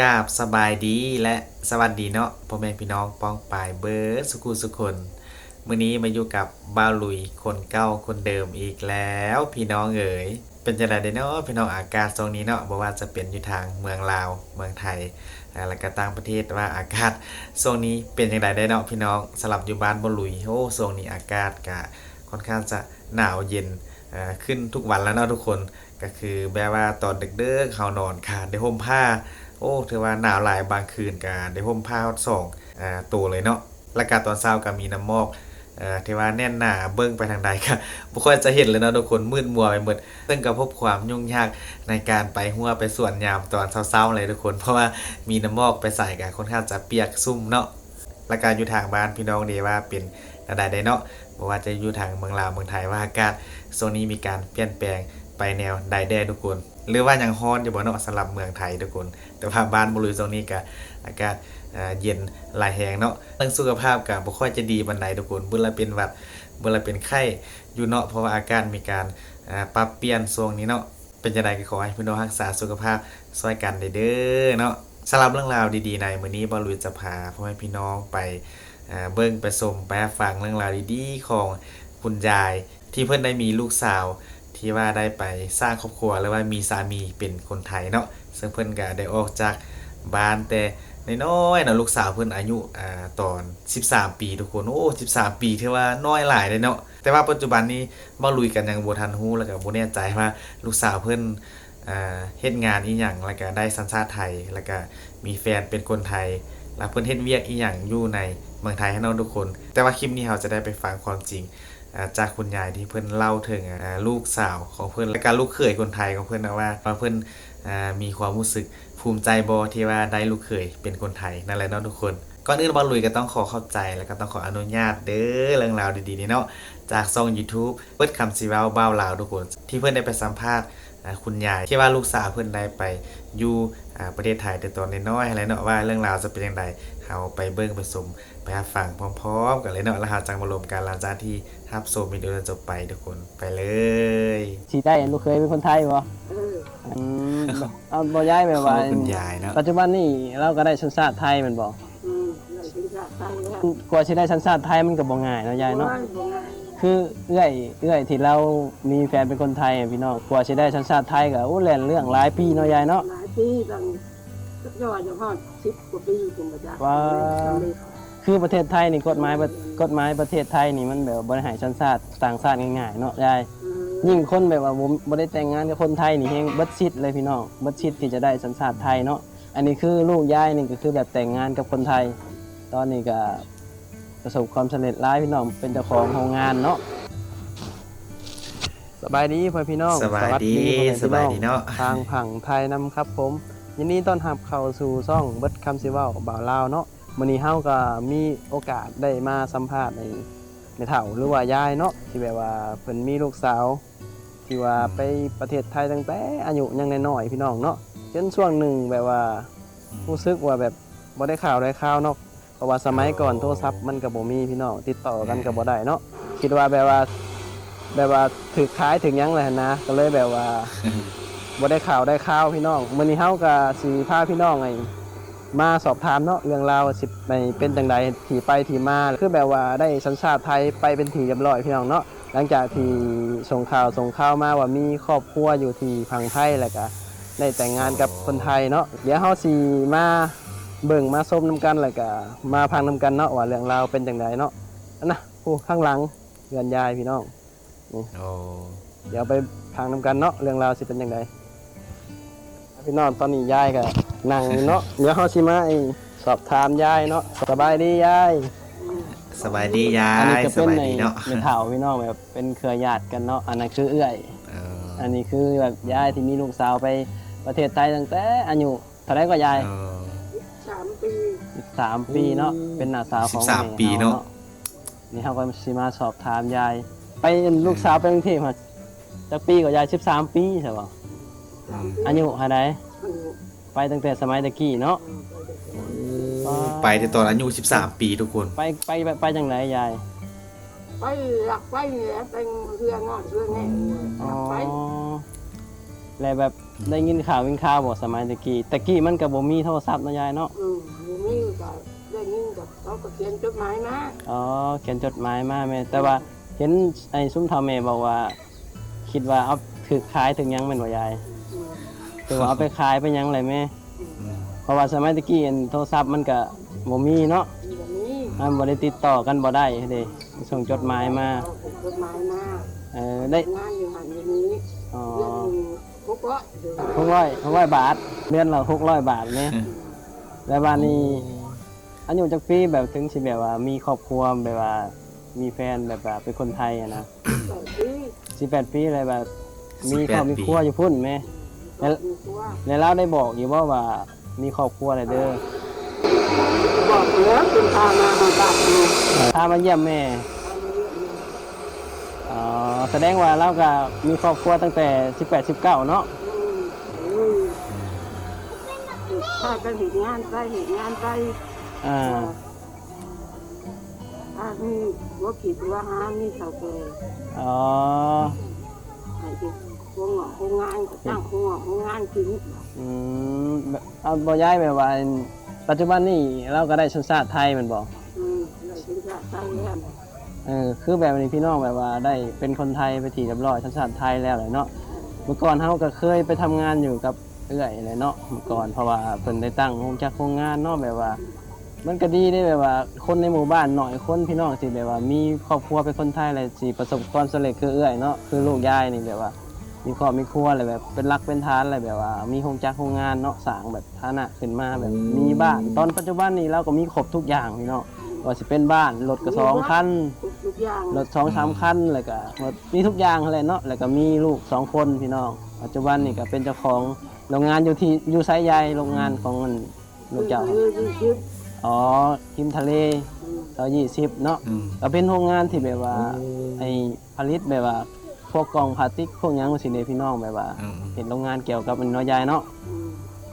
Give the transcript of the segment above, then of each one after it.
กาบสบายดีและสวัสดีเนาะพ่อแม่พี่น้องป้องปายเบิร์สุขุสุคนมื้อนี้มาอยู่กับบ้าลุยคนเก่าคนเดิมอีกแล้ว พี่น้องเอ๋ยเป็นจังไดเด้เนาะพี่น้องอากาศตรงนี้เนาะบ่ว่าจะเป็นอยู่ทางเมืองลาวเมืองไทยอ่าแล้วก็ต่างประเทศว่าอากาศช่วงนี้เป็นจังไดได้เนาะพี่น้องสลับอยู่บ้านบ่ลุยโอ้ช่วงนี้อากาศก็ค่อนข้างจะหนาวเย็นขึ้นทุกวันแล้วเนาะทุกคนก็คือแบบว่าตอนดึกๆเขานอนค่ะได้ห่มผ้า โอ้ถือว่าหนาวหลายบางคืนก็ได้ห่มผ้าสองอ่าตัวเลยเนาะแล้วก็ตอนเช้าก็มีน้ำมอกเอ่อที่ว่าแน่นหนาเบิ่งไปทางใดก็บ่ค่อยจะเห็นเลยเนาะทุกคนมืดมัวไปหมดซึ่งก็พบความยุ่งยากในการไปหัวไปสวนยามตอนเช้าๆเลยทุกคน เพราะว่ามีน้ำมอกไปใส่ก็ค่อนข้างจะเปียกซุ่มเนาะและการอยู่ทางบ้านพี่น้องดีว่าเป็นระดับใดเนาะบ่ว่าจะอยู่ทางเมืองลาวเมืองไทยว่าอากาศโซนนี้มีการเปลี่ยนแปลงไปแนวใดแดทุกคน หรือว่ายังฮ้อนอยู่บ่เนาะสำหรับเมืองไทยทุกคน แต่ว่าบ้านบ่ลุยตรงนี้ก็อากาศเย็นหลายแหงเนาะเรื่องสุขภาพก็บ่ค่อยจะดีปานใดทุกคนเบิ่ละเป็นหวัดเบิ่ละเป็นไข้อยู่เนาะเพราะว่าอากาศมีการปรับเปลี่ยนช่วงนี้เนาะเป็นจังไดก็ขอให้พี่น้องรักษาสุขภาพช่วยกันเด้อเนาะสำหรับเรื่องราวดีๆในมื้อนี้บ่ลุยจะพาพ่อแม่พี่น้องไปเบิ่งไปชมไปฟังเรื่องราวดีๆของคุณยายที่เพิ่นได้มีลูกสาว ที่ว่าได้ไปสร้างครอบครัวแล้วว่ามีสามีเป็นคนไทยเนาะซึ่งเพิ่อนก็ได้ออกจากบ้านแต่น้อยๆเนาะลูกสาวเพิ่อนอายุอ่าตอน 13 ปีทุกคนโอ้13 ปีถือว่าน้อยหลายเลยเนาะแต่ว่าปัจจุบันนี้บ่ลุยกันยังบ่ทันฮู้แล้วก็บ่แน่ใจว่าลูกสาวเพิ่นอ่าเฮ็ดงานอีหยังแล้วก็ได้สัญชาติไทยแล้วก็มีแฟนเป็นคนไทยแล้วเพิ่นเฮ็ดเวียกอีหยังอยู่ในเมืองไทยให้เนาะทุกคน แต่ว่าคลิปนี้เราจะได้ไปฟังความจริง จากคุณยายที่เพื่อนเล่าถึงลูกสาวของเพื่อนและการลูกเขยคนไทยของเพื่อนนะว่าว่าเพื่อนมีความรู้สึกภูมิใจบอที่ว่าได้ลูกเขยเป็นคนไทยนั่นแหละเนาะทุกคนก่อนอื่นบอลลุยก็ต้องขอเข้าใจแล้วก็ต้องขออนุญาตเด้อเรื่องราวดีๆนี่เนาะจากซอง YouTube เปิดคำซีเว้าเบ้าลาวทุกคน ที่เพื่อนได้ไปสัมภาษณ์ คุณยายที่ว่าลูกสาวเพื่อนได้ไปอยู่อ่าประเทศไทยแต่ตอนน้อยๆอะไรเนาะว่าเรื่องราวจะเป็นยังไงเราไปเบิ่งไปชมไปรับฟังพร้อม ๆ กันเลยเนาะแล้วเราจังมารวมกันหลังจากที่ทับชมวิดีโอจนจบไปทุกคนไปเลยสีได้ลูกเคยเป็นคนไทยบ่เอออืมเอาบ่ย้ายแบบว่าขอบคุณยายเนาะปัจจุบันนี่เราก็ได้สัญชาติไทยแมันบ่อืมเราเป็นชาติไทยแล้วกว่าสิได้สัญชาติไทยมันก็บ่ง่ายเนาะยายเนาะว่าบ่ง่าย คือเอื้อยเอื้อยที่เรามีแฟนเป็นคนไทยอะพี่น้องกว่าสิได้สัญชาติไทยก็โอ้แล่นเรื่องหลายปีเนาะยายเนาะ หลายปีตั้งสักยอดอยู่ฮอดสิบกว่าปีถึงบ่จ้ะว้าสำเร็จคือประเทศไทยนี่กฎหมายประกฎหมายประเทศไทยนี่มันแบบบ่ได้ให้สัญชาติต่างชาติง่ายๆเนาะยายอืมยิ่งคนแบบว่าบ่บ่ได้แต่งงานกับคนไทยนี่เฮงเบิดชิดเลยพี่น้องเบิดชิดที่จะได้สัญชาติไทยเนาะอันนี้คือลูกยายนี่ก็คือแบบแต่งงานกับคนไทย ตอนนี้ก็ ประสบความสำเร็จหลายพี่น้องเป็นเจ้าของโรงงานเนาะสบายดีพ่อพี่น้องสบายดีพ่อแม่สบายดีเนาะทางผังไทยนำครับผม ยินดีต้อนรับเข้าสู่ซ่องเบิดคำสิเว้าบ่าวลาวเนาะมื้อนี้เฮาก็มีโอกาสได้มาสัมภาษณ์ในในเฒ่าหรือว่ายายเนาะที่แบบว่าเพิ่นมีลูกสาว ที่ว่าไปประเทศไทยตั้งแต่อายุยังน้อยๆพี่น้องเนาะจนช่วงหนึ่งแบบว่ารู้สึกว่าแบบบ่ได้ข่าวได้ข่าวเนาะ เพราะว่าสมัยก่อนโทรศัพท์มันก็บ่มีพี่น้องติดต่อกันก็บ่ได้เนาะคิดว่าแบบว่า แบบว่าถือขายถึงหยังเลยนะ ก็เลยแบบว่าบ่ได้ข่าวได้ข่าวพี่น้องมื้อนี้เฮาก็สิพาพี่น้องไอ้มาสอบถามเนาะเรื่องราวว่าสิไปเป็นจังไดที่ไปที่มาคือแบบว่าได้สัญชาติไทยไปเป็นที่เรียบร้อยพี่น้องเนาะหลังจากที่ส่งข่าวส่งข่าวมาว่ามีครอบครัวอยู่ที่พังไทยแล้วก็ได้แต่งงานกับคนไทยเนาะเดี๋ยวเฮาสิมา เบิ่งมาส้มน้ำกันแล้วก็มาพังน้ำกันเนาะว่าเรื่องราวเป็นจังไดเนาะอันนะผู้ข้างหลังเรือนยายพี่น้องโอ้เดี๋ยวไปพังน้ำกันเนาะเรื่องราวสิเป็นยังไงพี่น้องตอนนี้ยายก็นั่งอยู่เนาะเดี๋ยวเฮาสิมาไอ้สอบถามยายเนาะสบายดียายสบายดียาอันนี้ยก็สเป็นบายในดีเนาะในเฒ่าพี่น้องแบบเป็นเครือญาติกันเนาะอันนั้นคือเอื้อยเอออันนี้คือแบบยายที่มีลูกสาวไปประเทศไทยตั้งแต่อายุเท่าไหรก็ยายเออสามปี 13ปีเนาะเป็นน้าสาวของสิบสามแม่ปีเนาะ นี่เฮาก็สิมาสอบถามยาย ไปลูกสาวไปกรุงเทพมาจักปีก็ยาย13ปีใช่ป่ะอืมอายุเท่าใดอันนี้ไปตั้งแต่สมัยตะกี้เนาะไปแต่ตอนอายุ13 ปีทุกคน ไปไปไปไปจังไหนยาย ไปหลักไปเนี่ยเป็นเรืองอนเรืองแง่หลักไปแล้วแบบ ได้ยินข่าววินข่าวบ่สมัยตะกี้ตะกี้มันก็บ่มีโทรศัพท์เนาะยายเนาะอืมอยู่นี่ก็ได้ยินกับเขาก็เขียนจดหมายมาอ๋อเขียนจดหมายมาแม่แต่ว่าเห็นไอ้ซุ้มเฒ่าแม่บอกว่า คิดว่าเอาถือขายถึงหยังแม่นบ่ยายอืมคือว่าเอาไปขายไปหยังเลยแม่อืมเพราะว่าสมัยตะกี้อันโทรศัพท์มันก็บ่มีเนาะมีแบบนี้มันบ่ได้ติดต่อกันบ่ได้เด้ส่งจดหมายมาเอส่งจดหมายมาเออได้งานอยู่หันอยู่นี้อ๋อเรื่องหนึ่ง พวกก็หกร้อยหกร้อยบาทเดือนละหกร้อยบาทเนี่ยแล้วบ้านนี้อายุจักปีแบบถึงสิแบบว่ามีครอบครัวแบบว่ามีแฟนแบบว่าเป็นคนไทยอะนะแต่ที่สิบแปดปีอะไรแบบมีครอบมีครัวอยู่พุ่นไหมแล้วมีตัวแล้วเราได้บอกอยู่ว่าว่ามีครอบครัวอะไรเด้อบอกเหลือเป็นพามาของตาอยู่ถ้ามาเยี่ยมแม่อ๋อ แสดงว่าเราก็มีครอบครัวตั้งแต่สิบแปดสิบเก้าเนาะอืมอืมถ้าไปเหตุงานไปเหตุงานไปอ่าถ้ามีหัวขีดว่าหามีเสาแก่อ๋อให้ที่โรงโรงงานก็ตั้งโรงโรงงานขึ้นอืมแบบเอาบ่ย้ายแบบว่าปัจจุบันนี่เราก็ได้ชนชาติไทยแมันบอกอืมเลยถึงจะใช้แล้ว เออคือแบบนี้พี่น้องแบบว่าได้เป็นคนไทยไปทีเรียบร้อยชนชาติไทยแล้วเลยเนาะเมื่อก่อนเฮาก็เคยไปทำงานอยู่กับเอื้อยเลยเนาะเมื่อก่อนเพราะว่าเพิ่นได้ตั้งโรงจักรโรงงานเนาะแบบว่า มันก็ดีได้แบบว่า คนในหมู่บ้านหน่อยคนพี่น้องสิแบบว่า มีครอบครัวเป็นคนไทยอะไรสิประสบความสำเร็จคือเอื้อยเนาะคือลูกยายนี่แบบว่า มีครอบมีครัวอะไรแบบ เป็นรักเป็นทานอะไรแบบว่า มีโรงจักรโรงงานเนาะสร้างแบบฐานะขึ้นมาแบบมีบ้าน ตอนปัจจุบันนี้เราก็มีครบทุกอย่างพี่เนาะ ว่าสิเป็นบ้านรถก็สองคันทุกทุกอย่างรถสองสามคันแล้วก็รถมีทุกอย่างเลยเนาะแล้วก็มีลูกสองคนพี่น้องปัจจุบันนี่ก็เป็นเจ้าของโรงงานอยู่ที่อยู่ไซใหญ่โรงงานของมันลูกเจ้าคือยี่สิบอ๋อทิมทะเลอืมเรายี่สิบเนาะอืมก็เป็นโรงงานที่แบบว่าไอผลิตแบบว่าพวกกล่องพลาสติกพวกหยังสิเดพี่น้องแบบว่าอืมเห็นโรงงานเกี่ยวกับมันน้อยใหญ่เนาะอืม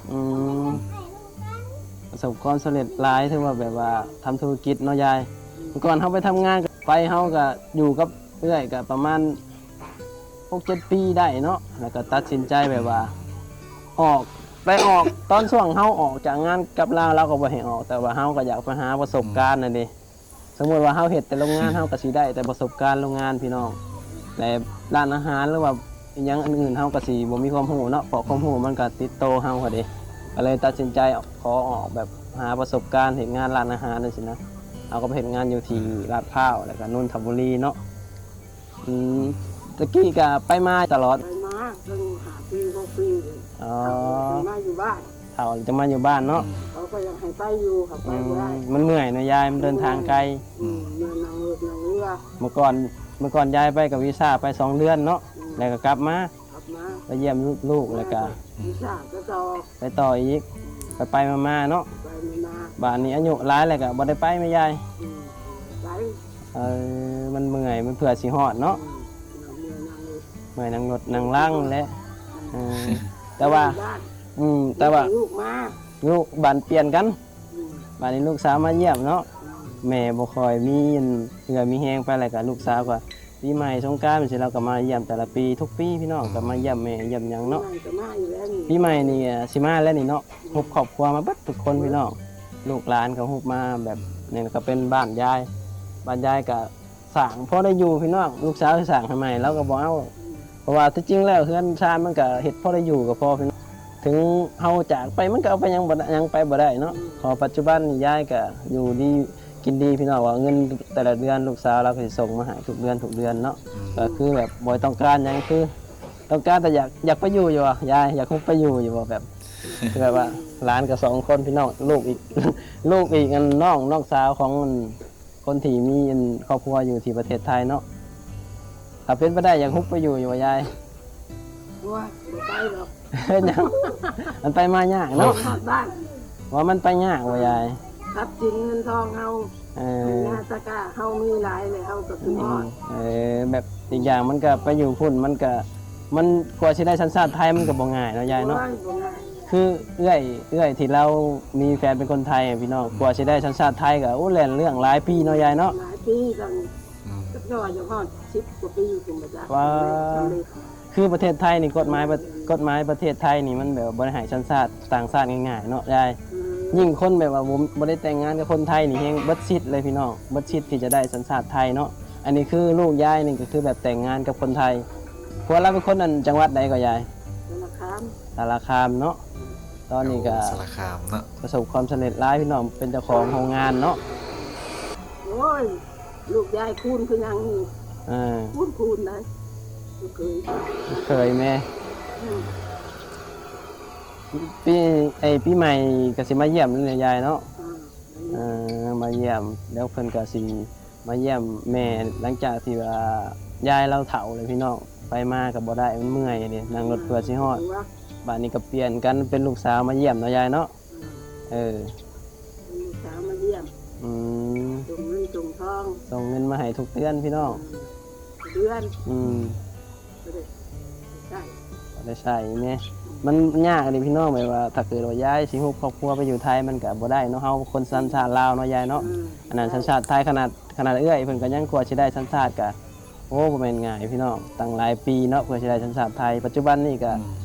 อืมประ สบความสำเร็จหลายถือว่าแบบว่าทำธุรกิจเนาะยายเมื่อก่อนเขาไปทำงานก็ไปเขาก็อยู่กับเอื้อยก็ประมาณหกเจ็ดปีได้เนาะแล้วก็ตัดสินใจแบบว่า ออกไปออก ตอนช่วงเขาออกจากงานกับเราเราก็บ่ให้ออก แต่ว่าเขาก็อยากไปหาประสบการณ์นั่นเองสมมติว่าเขาเห็ดแต่โรงงานเขาก็สิได้แต่ประสบการณ์โรงงานพี่น้องแต่ร้านอาหารหรือว่าอหยังอื่นๆเขาก็สิบ่มีความรู้เนาะเพราะความรู้มันก็ติดโตเฮาพอดี ก็เลยตัดสินใจขอออกแบบหาประสบการณ์เห็นงานร้านอาหารนั่นสินะเอาก็ไปเห็นงานอยู่ที่ลาดพร้าวแล้วก็นนทบุรีเนาะอืมตะกี้ก็ไปมาตลอดไปมาเพิ่งหาปีหกปีเลยอ๋อไปมาอยู่บ้านเท่าจะมาอยู่บ้านเนาะเขาก็ยังให้ไปอยู่เขาไปอืบ่ได้มมันเหนื่อยนะยายมันเดินทางไกลอืมเดินนั่งรถนั่งเรือเมื่อก่อนเมื่อก่อนยายไปกับวีซ่าไปสองเดือนเนาะอืมแล้วก็กลับมาขับมา ไปเยี่ยมลูกๆแล้วก็วิชาก็ต่อไปต่ออีกไปไปๆมาๆเนาะไปไม่มาบ้านนี้อายุหลายแล้วก็บ่ได้ไปไหม่ยายอืมไปเออมันเมื่อยมันเผื่อสิฮอดเนาะอืมนั่งเรือนั่งรถเมื่อยนั่งรถนั่งล่างแหละเออแต่ว่าบ้านอืมแต่ว่าลูกมาลูกบ้านเปลี่ยนกันอืมบ้านนี้ลูกสาวมาเยี่ยมเนาะ อืมแม่บ่ค่อยมีอันเหงื่อมีแฮงไปแล้วก็ลูกสาวก็ ปีใหม่สงกรานต์สิเราก็มาเยี่ยมแต่ละปีทุกปีพี่น้องก็มาเยี่ยมแม่เยี่ยมหยังเนาะไม่ก็มาอยู่แล้วนี่ปีใหม่นี่อะสิมาแล้วนี่เนาะฮุบครอบครัวมาเบัดทุกคนพี่น้องลูกหลานก็ฮุบมาแบบนี่ก็เป็นบ้านยายบ้านยายก็สั่งพอได้อยู่พี่น้องลูกสาวสิสั่งทำไมเราก็บอกเอาเพราะว่าที่จริงแล้วเฮือนชานมันก็เฮ็ดพอได้อยู่ก็พอพี่น้องถึงเฮาจากไปมันก็เอาไปยังบ่ได้ยังไปบ่ได้เนาะพอปัจจุบันนี่ยายก็อยู่ดี กินดีพี่น้องว่าเงินแต่ละเดือนลูกสาวเราก็สิส่งมาให้ทุกเดือนทุกเดือนเนาะก็คือแบบบ่ต้องการหยังคือ ต้องการแต่อยากอยากไปอยู่อยู่อะยายอยากคุกไปอยู่อยู่บ่แบบคือแบบว่าหลานกับสองคนพี่น้องลูกอีก ลูกอีกอันน้องน้องสาวของมันคนที่มีอันครอบครัวอยู่ที่ประเทศไทยเนาะถ้าเป็นไปได้อยากคุกไปอยู่อยู่ว่ายายว่าไม่ไปหรอกเป็นหยังมันไปมายากเนาะขับบ้าน ว่ามันไปยากว่ายาย ทรัพย์สินเงินทองเฮาเอเงินอหน้าตะกร้าเฮามีหลายเลยเฮาก็คือฮอดเออแบบอีกอย่างมันก็ไปอยู่พุ่นมันก็มันกว่าสิได้สัญชาติไทยมันก็บ่ง่ายเนาะยายเนาะโอ้บ่ง่ายคือเอื้อยเอื้อยที่เรามีแฟนเป็นคนไทยอะพี่น้องกว่าจะได้สัญชาติไทยก็โอ้แล่นเรื่องหลายปีเนาะยายเนาะ หลายปีกันอืมก็ย่ออยู่ฮอด10กว่าปีถึงบ่จ้ะว้า สำเร็จคือประเทศไทยนี่กฎหมายประกฎหมายประเทศไทยนี่มันแบบว่าบ่ได้ให้สัญชาติต่างชาติง่ายๆเนาะยายอืม ยิ่งคนแบบว่าบ่บ่ได้แต่งงานกับคนไทยนี่เฮงเบิดชิดเลยพี่น้องเบิดชิดที่จะได้สัญชาติไทยเนาะอันนี้คือลูกยายนี่ก็คือแบบแต่งงานกับคนไทยเพราะเราเป็นคนนั้นจังหวัดใดก็ยายธนาคารสารคามเนาะตอนนี้ก็สารคามเนาะประสบความสำเร็จหลายพี่น้องเป็นเจ้าของโรงงานเนาะโอ้ยลูกยายคูณคือยังนี่อ่าคูณคูณได้ลูกเคยเคยแม่อืม ปีไอปีใหม่ก็สิมาเยี่ยมนั่นแหละยายเนาะอ่าเอ่อมาเยี่ยมแล้วเพิ่นก็สิมาเยี่ยมแม่หลังจากที่ว่ายายเราเฒ่าเลยพี่น้องไปมาก็บ่ได้มันเมื่อยนี่นั่งรถเพื่อสิฮอดดูว่าบ้านนี้ก็เปลี่ยนกันเป็นลูกสาวมาเยี่ยมเนาะยายเนาะอืมเออเป็นลูกสาวมาเยี่ยมอืมส่งเงินส่งทองส่งเงินมาให้ทุกเดือนพี่น้องเดือนอืมก็ได้ใช่ก็ได้ใช้แม่ มันยากเลยพี่น้องแบบว่าถ้าเกิดว่าย้ายสิฮุบครอบครัวไปอยู่ไทยมันก็บ่ได้เนาะเฮาคนสัญชาติลาวเนาะยายเนาะอืมอันนั้นสัญชาติไทยขนาดขนาดเอื้อยเพิ่นก็ยังกลัวสิได้สัญชาติกะโอ้บ่แม่นง่ายพี่น้องตั้งหลายปีเนาะเพื่อสิได้สัญชาติไทยปัจจุบันนี่ก็อืม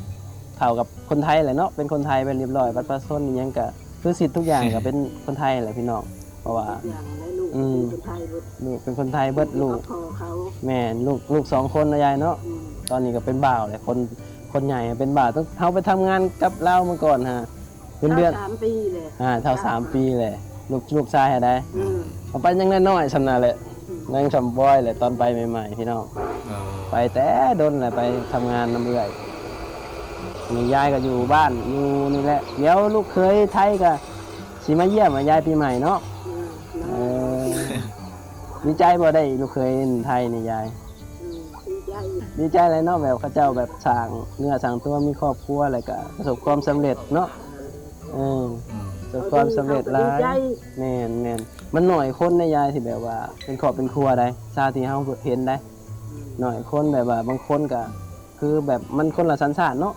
เท่ากับคนไทยแหละเนาะเป็นคนไทยไปเรียบร้อยบัตรประชาชนนี่ยังก็คือสิทธิ์ทุกอย่างก็เป็นคนไทยแหละพี่น้องเพราะว่าอย่างไรลูกอืมเป็นคนไทยหมดลูกเป็นคนไทยเบิดลูกพ่อเขาแม่ลูกลูกสองคนนะยายเนาะอืมตอนนี้ก็เป็นบ่าวเลยคน คนใหญ่เป็นบ่าวต้องเฮาไปทำงานกับเราเมื่อก่อนฮะเงินเดือนสามปีเลยอ่าเท่าสามปีเลยลูกลูกชายให้ได้อืมเอาไปยังน้อยๆสำนาแหละยังชำบอยเลยตอนไปใหม่ๆพี่น้อง เออไปแต่ดนแหละไปทำงานน้ำเอื่อยมียายก็อยู่บ้านอยู่นี่แหละ เดี๋ยวลูกเคยไทยก็สิมาเยี่ยมมายายปีใหม่เนาะอืมเออดีใจบ่ได้ลูกเคยไทยนี่ยายอืมดีใจ ดีใจเลยเนาะแบบเขาเจ้าแบบสร้างเนื้อสร้างตัวมีครอบครัวอะไรก็ประสบความสำเร็จเนาะเอออืมประสบความสำเร็จหลายแม่นแม่นมันหน่อยคนในยายที่แบบว่า เป็นครอบเป็นครัวได้ชาติที่เฮาเห็นได้หน่อยคนแบบว่าบางคนก็คือแบบมันคนละสัญชาติเนาะ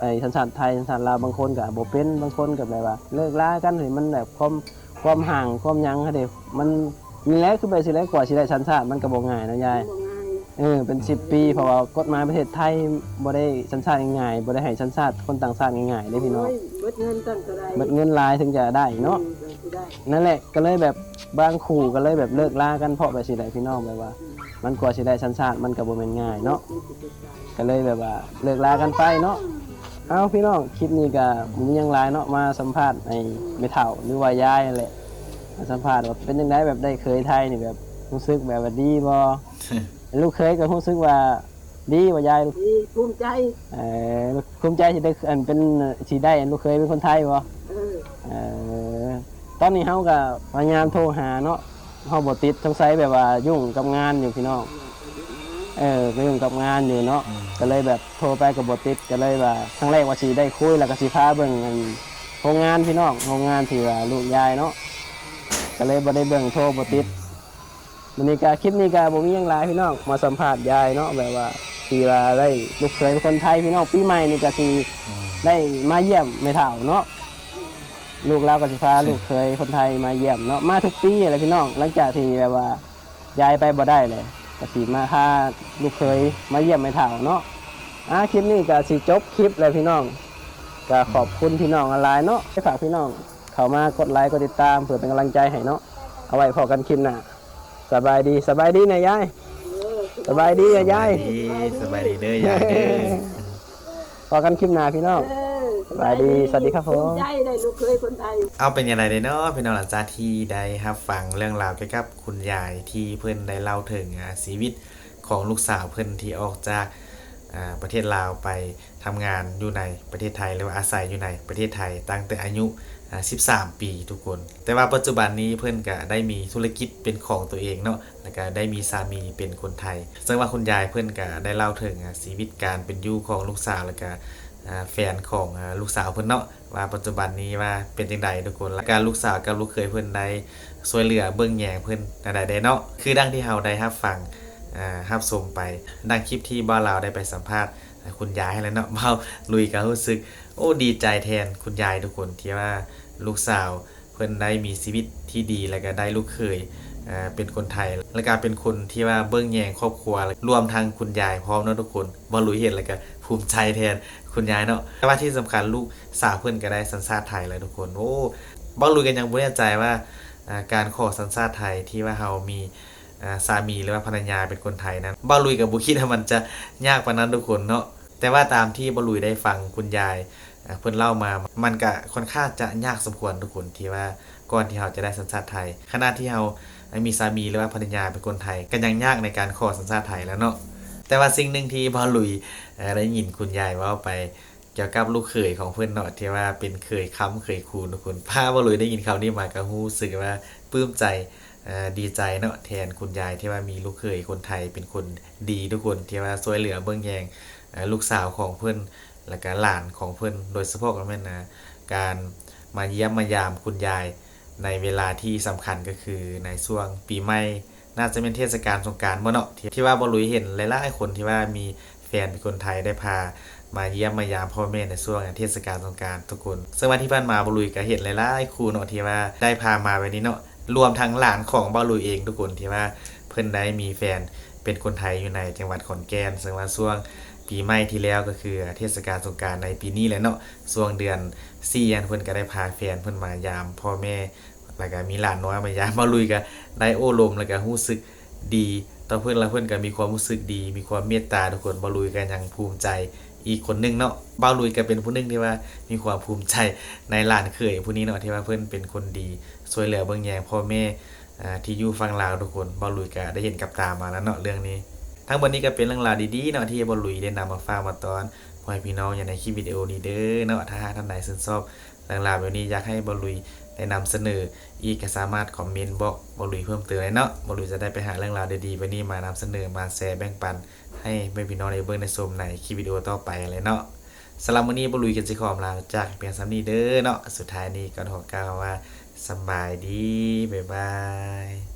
ไอ้สัญชาติไทยสัญชาติลาวบางคนก็บ่เป็นบางคนก็แบบว่า เลิกลากันหรือมันแบบความความห่างความยังค่ะเด้มันมีแล้วคือไปสิแล้วกว่าสิได้สัญชาติมันก็บ่ง่ายนะยาย เออเป็น10ปีเพราะว่ากฎหมายประเทศไทยบ่ได้สัญชาติง่ายๆบ่ได้ให้สัญชาติคนต่างชาติง่ายๆเด้พี่น้องโยเบิดเงินตั้งเท่าไหร่เบิดเงินหลายถึงจะได้เนาะอืมก็ได้นั่นแหละก็เลยแบบบางคู่ก็เลยแบบเลิกลากันเพราะแบบสิได้พี่น้องแบบว่า มันกว่าสิได้สัญชาติมันก็บ่แม่นง่ายเนาะมันสิเป็นใจก็เลยแบบว่าเลิกลากันไปเนาะเอาพี่น้องคลิปนี้ก็ผมยังหลายเนาะมาสัมภาษณ์ในไม่เท่าหรือว่ายายนั่นแหละมาสัมภาษณ์ว่าเป็นยังไงแบบได้เคยไทยนี่แบบรู้สึกแบบว่าดีบ่ ลูกเคยก็รู้สึกว่าดีว่ายายดีภูมิใจเออภูมิใจที่ได้อันเป็นที่ได้อันลูกเคยเป็นคนไทยบ่เออเออตอนนี้เฮาก็พยายามโทรหาเนาะเฮาบ่ติดสงสัยแบบว่ายุ่งกับงานอยู่พี่น้องเออก็ยุ่งกับงานอยู่เนาะอืมก็เลยแบบโทรไปกับบติดก็เลยว่าครั้งแรกว่าสีได้คุยแล้วก็สีพาเบิ่งอันโรงงานพี่น้องโรงงานที่ว่าลูกยายเนาะก็เลยบ่ได้เบิ่งโทรบ่ติด วันนี้ก็คลิปนี้ก็บ่มีหยังหลายพี่น้องมาสัมภาษณ์ยายเนาะแบบว่าที่ว่าได้ลูกเคยเป็นคนไทยพี่น้องปีใหม่นี่ก็สิอืมได้มาเยี่ยมแม่เฒ่าเนาะลูกเราก็สิพาลูกเคยคนไทยมาเยี่ยมเนาะมาทุกปีแหละพี่น้องหลังจากที่แบบว่ายายไปบ่ได้เลยก็สิมาพาลูกเคยมาเยี่ยมแม่เฒ่าเนาะอ่าคลิปนี้ก็สิจบคลิปเลยพี่น้องก็ขอบคุณพี่น้องออนไลน์เนาะให้ฝากพี่น้องเข้ามากดไลค์กดติดตามเพื่อเป็นกำลังใจให้เนาะเอาไว้พอกันคลิปหน้า สบายดีสบายดีนะยายเออสบายดีอะยายสบายดีเด้อยายเด้อพอกันคลิปหน้าพี่น้องเออสบายดีสวัสดีครับผมภูมิใจได้ลูกเคยคนไทยเอาเป็นยังไงเด้อเนาะพี่น้องหลังจากที่ได้รับฟังเรื่องราวเกี่ยวกับคุณยายที่เพิ่นได้เล่าถึงอ่าชีวิตของลูกสาวเพิ่นที่ออกจากอ่าประเทศลาวไปทำงานอยู่ในประเทศไทยหรือว่าอาศัยอยู่ในประเทศไทยตั้งแต่อายุอ่า 13 ปีทุกคน แต่ว่าปัจจุบันนี้เพิ่อนก็ได้มีธุรกิจเป็นของตัวเองเนาะแล้วก็ได้มีสามีเป็นคนไทย ซึ่งว่าคุณยายเพิ่อนก็ได้เล่าถึงอ่าชีวิตการเป็นอยู่ของลูกสาวแล้วก็แฟนของลูกสาวเพิ่อนเนาะว่าปัจจุบันนี้ว่าเป็นจังไดทุกคนและการลูกสาวกับลูกเคยเพิ่อนได้ช่วยเหลือเบิ่งแยงเพิ่อนใดๆได้เนาะคือดังที่เฮาได้รับฟังอ่ารับชมไป ดังคลิปที่บ้านเราได้ไปสัมภาษณ์คุณยายแล้วเนาะเบาลุยก็รู้สึกโอ้ดีใจแทนคุณยายทุกคนที่ว่า ลูกสาว เพิ่อนได้มีชีวิตที่ดีแล้วก็ได้ลูกเคยเป็นคนไทย แล้วก็เป็นคนที่ว่าเบิ่งแยงครอบครัวรวมทั้งคุณยายพร้อมเนาะทุกคนบ่รู้เห็นแล้วก็ภูมิใจแทนคุณยายเนาะแต่ว่าที่สำคัญลูกสาวเพิ่อนก็ได้สัญชาติไทยแล้วทุกคนโอ้บ่รู้กันยังบ่แน่ใจว่าการขอสัญชาติไทยที่ว่าเฮามีอ่าสามีหรือว่าภรรยาเป็นคนไทยนั้นบ่ลุยกับบ่คิดว่ามันจะยากปานั้นทุกคนเนาะแต่ว่าตามที่บ่ลุยได้ฟังคุณยาย เพิ่นเล่ามา มันก็ค่อนข้างจะยากสมควรทุกคนที่ว่าก่อนที่เราจะได้สัญชาติไทย ขณะที่เรามีสามีหรือว่าภรรยาเป็นคนไทยก็ยังยากในการขอสัญชาติไทยแล้วเนาะ แต่ว่าสิ่งหนึ่งที่บ่ลุยได้ยินคุณยายว่าไปเกี่ยวกับลูกเขยของเพื่อนเนาะที่ว่าเป็นเคยค้ำเคยคูณทุกคนพาบ่ลุยได้ยินคำนี้มาก็รู้สึกว่าปลื้มใจดีใจเนาะแทนคุณยายที่ว่ามีลูกเขยคนไทยเป็นคนดีทุกคนที่ว่าช่วยเหลือเบื้องแยงลูกสาวของเพื่อน และก็หลานของเพื่อนโดยเฉพาะก็แม่นนะการมาเยี่ยมมายามคุณยายในเวลาที่สำคัญก็คือในช่วงปีใหม่น่าจะเป็นเทศกาลสงการารบ่เนาะที่ที่ว่าบ่ลุยเห็นหลายๆคนที่ว่ามีแฟนเป็นคนไทยได้พามาเยี่ยมมายามพ่อแม่ในช่วงเทศกาลสงกรารทุกคนซึ่งว่าที่ผ่านมาบลุยก็เห็นหลายๆครูเนาะที่ว่าได้พามาแบบนี้เนาะรวมทั้งหลานของบลุยเองทุกคนที่ว่าเพิ่อนได้มีแฟนเป็นคนไทยอยู่ในจังหวัดขอนแก่นซึ่งว่าช่วง ปีใหม่ที่แล้วก็คือเทศกาลสงการในปีนี้แหละเนาะช่วงเดือน4อันเพิ่นก็ได้พาแฟนเพิ่นมายามพ่อแม่แล้วก็มีหลานน้อยมายามบลุยก็ได้โอ้ลมแล้วก็รู้สึกดีต่อเพิ่นแล้วเพิ่นก็มีความรู้สึกดี มีความเมตตาทุกคนบลุยก็ยังภูมิใจอีกคนหนึงเนาะบ้าวลุยก็เป็นผู้หนึงที่ว่ามีความภูมิใจในหลานเคยผู้นี้เนาะที่ว่าเพิ่นเป็นคนดีช่วยเหลือเบิ่งแยงพ่อแม่อ่าที่อยู่ฝั่งลาวทุกคนบาวลุยก็ได้เห็นกับตามาแล้วเนาะเรื่องนี้ ทั้งหมดนี้ก็เป็นเรื่องราวดีๆเนาะที่บ้าวลุยได้นำมาฝากมาตอนพ่อให้พี่น้องอย่างในคลิปวิดีโอนี้เด้อเนาะถ้าหาท่านใดชื่นชอบเรื่องราวแบบนี้อยากให้บ้าวลุยได้นำเสนออีกก็สามารถคอมเมนต์บอกบ้าวลุยเพิ่มเติมได้เนาะบ้าวลุยจะได้ไปหาเรื่องราวดีๆแบบนี้มานำเสนอมาแชร์แบ่งปัน ให้เพื่อนพี่น้องได้เบิ่งในชมในคลิปวิดีโอต่อไปเลยเนาะสำหรับมื้อนี้บ่ลุยกันสิขอมลาจากเพียงซ้ำนี้เด้อเนาะสุดท้ายนี้ก็ขอกล่าวว่าสบายดีบ๊ายบาย